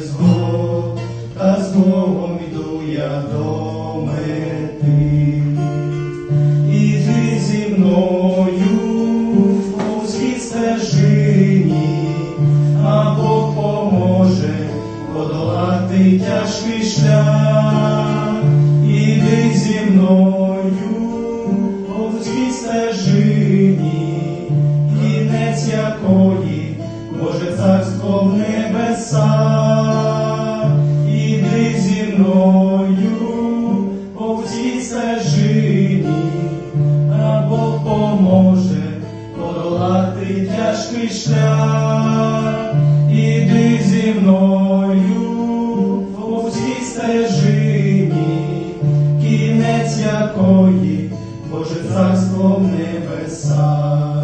згод, та згодом іду я до мети. Іди зі мною в вузькій стежині, а Бог поможе подолати тяжкий шлях, іди зі мною, по вузькій. Подолати тяжкий шлях, іди зі мною. По всій стежині, кінець якої Боже царство в небесах,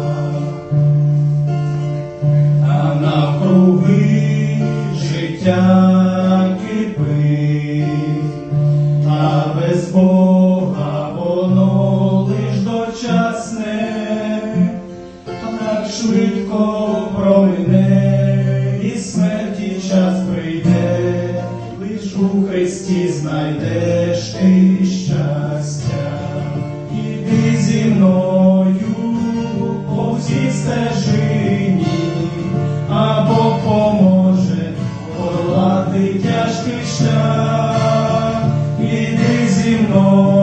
швидко промине, і смерті час прийде, лиш у Христі знайдеш ти щастя, іди зі мною по всій стежині, а Бог поможе подолати тяжкий шлях, іди зі мною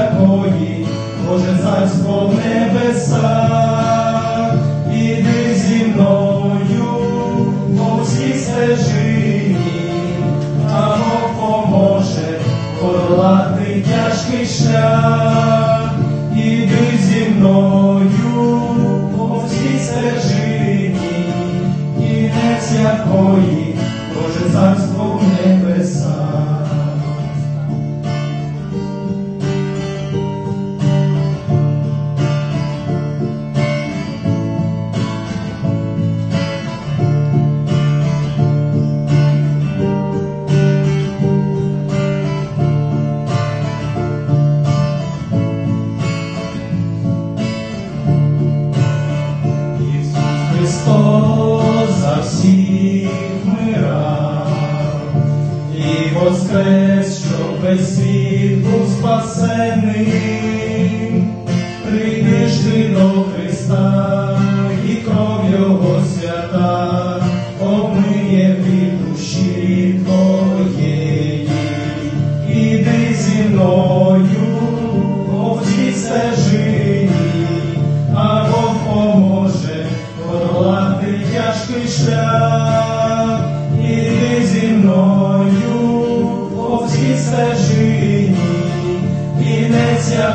якої Боже царство в небесах, іди зі мною по всій стежині, а Бог поможе подолати тяжкий шлях, іди зі мною по всій стежині, кінець якої Боже царство щоб весь світ був спасений.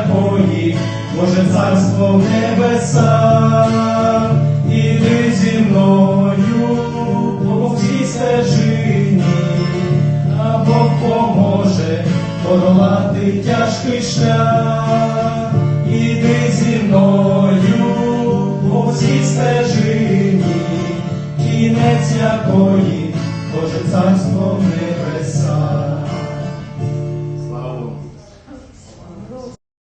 Кінець Боже царство в небесах, іди зі мною по всій стежині, а Бог поможе подолати тяжкий шлях, іди зі мною по всій стежині, кінець якої Боже царство в